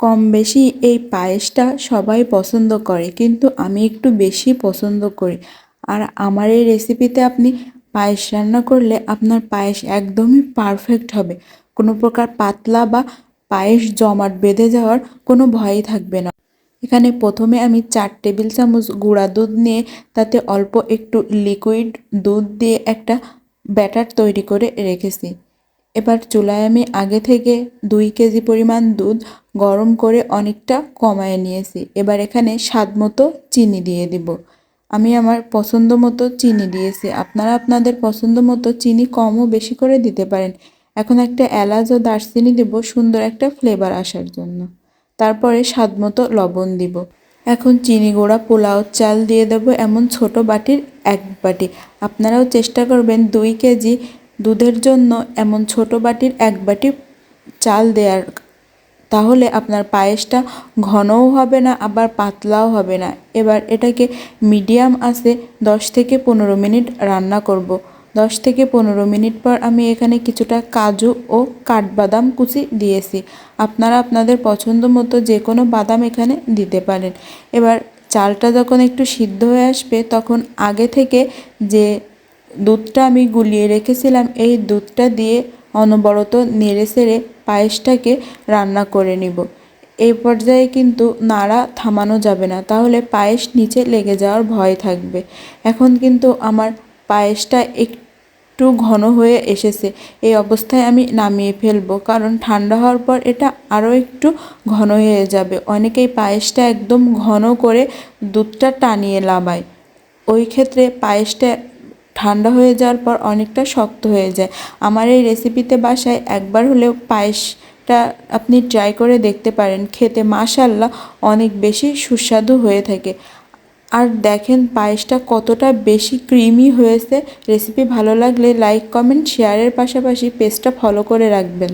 কম বেশি এই পায়েসটা সবাই পছন্দ করে, কিন্তু আমি একটু বেশি পছন্দ করি। আর আমার এই রেসিপিতে আপনি পায়েস রান্না করলে আপনার পায়েস একদমই পারফেক্ট হবে। কোনো প্রকার পাতলা বা পায়েস জমাট বেঁধে যাওয়ার কোনো ভয়ই থাকবে না। এখানে প্রথমে আমি চার টেবিল চামচ গুঁড়া দুধ নিয়ে তাতে অল্প একটু লিকুইড দুধ দিয়ে একটা ব্যাটার তৈরি করে রেখেছি। এবার চুলায় আমি আগে থেকে দুই কেজি পরিমাণ দুধ গরম করে অনেকটা কমায় নিয়েছি। এবার এখানে স্বাদ মতো চিনি দিয়ে দিব। আমি আমার পছন্দ মতো চিনি দিয়েছি। আপনারা আপনাদের পছন্দ মতো চিনি কমও বেশি করে দিতে পারেন। এখন একটা এলাচ ও দারচিনি দেব সুন্দর একটা ফ্লেভার আসার জন্য। তারপরে স্বাদ মতো লবণ দিব। এখন চিনি গুঁড়া পোলাও চাল দিয়ে দেব এমন ছোট বাটির এক বাটি। আপনারাও চেষ্টা করবেন দুই কেজি দুধের জন্য এমন ছোট বাটির এক বাটি চাল দেওয়ার তাহলে আপনার পায়েসটা ঘনও হবে না, আবার পাতলাও হবে না। এবার এটাকে মিডিয়াম আছে দশ থেকে পনেরো মিনিট রান্না করব। দশ থেকে পনেরো মিনিট পর আমি এখানে কিছুটা কাজু ও কাঠবাদাম কুচি দিয়েছি। আপনারা আপনাদের পছন্দ মতো যে কোনো বাদাম এখানে দিতে পারেন। এবার চালটা যখন একটু সিদ্ধ হয়ে আসবে, তখন আগে থেকে যে দুধটা আমি গুলিয়ে রেখেছিলাম। এই দুধটা দিয়ে অনবরত নেড়ে সেড়ে পায়েসটাকে রান্না করে নিব। এই পর্যায়ে কিন্তু নাড়া থামানো যাবে না, তাহলে পায়েস নিচে লেগে যাওয়ার ভয় থাকবে। এখন কিন্তু আমার পায়েসটা একটু ঘন হয়ে এসেছে। এই অবস্থায় আমি নামিয়ে ফেলব, কারণ ঠান্ডা হওয়ার পর এটা আরও একটু ঘন হয়ে যাবে। অনেকেই পায়েসটা একদম ঘন করে দুধটা টানিয়ে লাবায় ওই ক্ষেত্রে পায়েসটা ঠান্ডা হয়ে যাওয়ার পর অনেকটা শক্ত হয়ে যায়। আমার এই রেসিপিতে বাসায় একবার হলেও পায়েসটা আপনি ট্রাই করে দেখতে পারেন। খেতে মাশাল্লাহ অনেক বেশি সুস্বাদু হয়ে থাকে। আর দেখেন পায়েসটা কতটা বেশি ক্রিমি হয়েছে। রেসিপি ভালো লাগলে লাইক কমেন্ট শেয়ারের পাশাপাশি পেজটা ফলো করে রাখবেন।